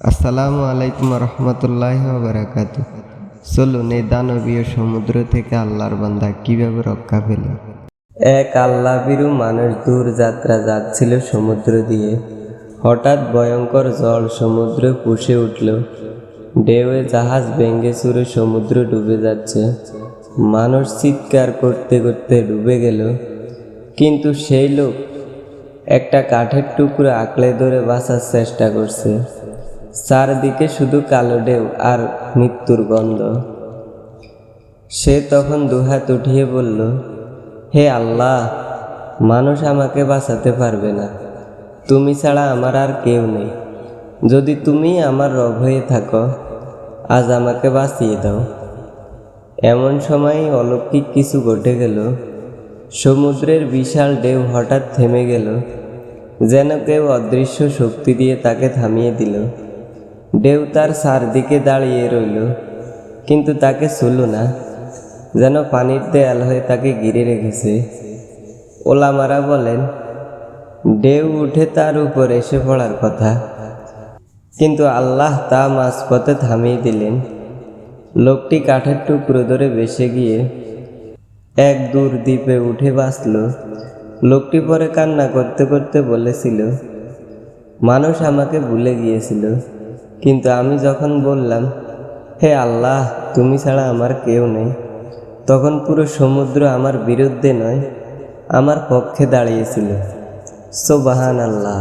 আসসালামু আলাইকুম রহমতুল্লাহ বারাকাত। চলুন এই দানবীয় সমুদ্র থেকে আল্লাহর বান্দা কীভাবে রক্ষা পেল? এক আল্লাহ বিরু মানুষ দূর যাত্রা যাচ্ছিল সমুদ্র দিয়ে। হঠাৎ ভয়ঙ্কর জল সমুদ্র পুষে উঠল। ঢেউয়ে জাহাজ ভেঙ্গে চুরে সমুদ্র ডুবে যাচ্ছে। মানুষ চিৎকার করতে করতে ডুবে গেল। কিন্তু সেই লোক একটা কাঠের টুকরো আঁকড়ে ধরে বাঁচার চেষ্টা করছে। চারদিকে শুধু কালো ঢেউ আর মৃত্যুর গন্ধ। সে তখন দুহাত উঠিয়ে বলল, হে আল্লাহ, মানুষ আমাকে বাঁচাতে পারবে না। তুমি ছাড়া আমার আর কেউ নেই। যদি তুমি আমার রব হয়ে থাকো, আজ আমাকে বাঁচিয়ে দাও। এমন সময় অলৌকিক কিছু ঘটে গেল। সমুদ্রের বিশাল ঢেউ হঠাৎ থেমে গেল, যেন কেউ অদৃশ্য শক্তি দিয়ে তাকে থামিয়ে দিল। ঢেউ তার চারদিকে দাঁড়িয়ে রইল, কিন্তু তাকে ছুল না। যেন পানির দেয়াল হয়ে তাকে ঘিরে রেখেছে। ওলামারা বলেন ঢেউ উঠে তার উপর এসে পড়ার কথা। কিন্তু আল্লাহ তা মাঝপথে থামিয়ে দিলেন। লোকটি কাঠের টুকরো ধরে বেসে গিয়ে এক দূর দ্বীপে উঠে বাঁচল। লোকটি পরে কান্না করতে করতে বলেছিল, মানুষ আমাকে ভুলে গিয়েছিল। কিন্তু আমি যখন বললাম, হে আল্লাহ, তুমি ছাড়া আমার কেউ নেই, তখন পুরো সমুদ্র আমার বিরুদ্ধে নয়, আমার পক্ষে দাঁড়িয়েছিল। সোবাহান আল্লাহ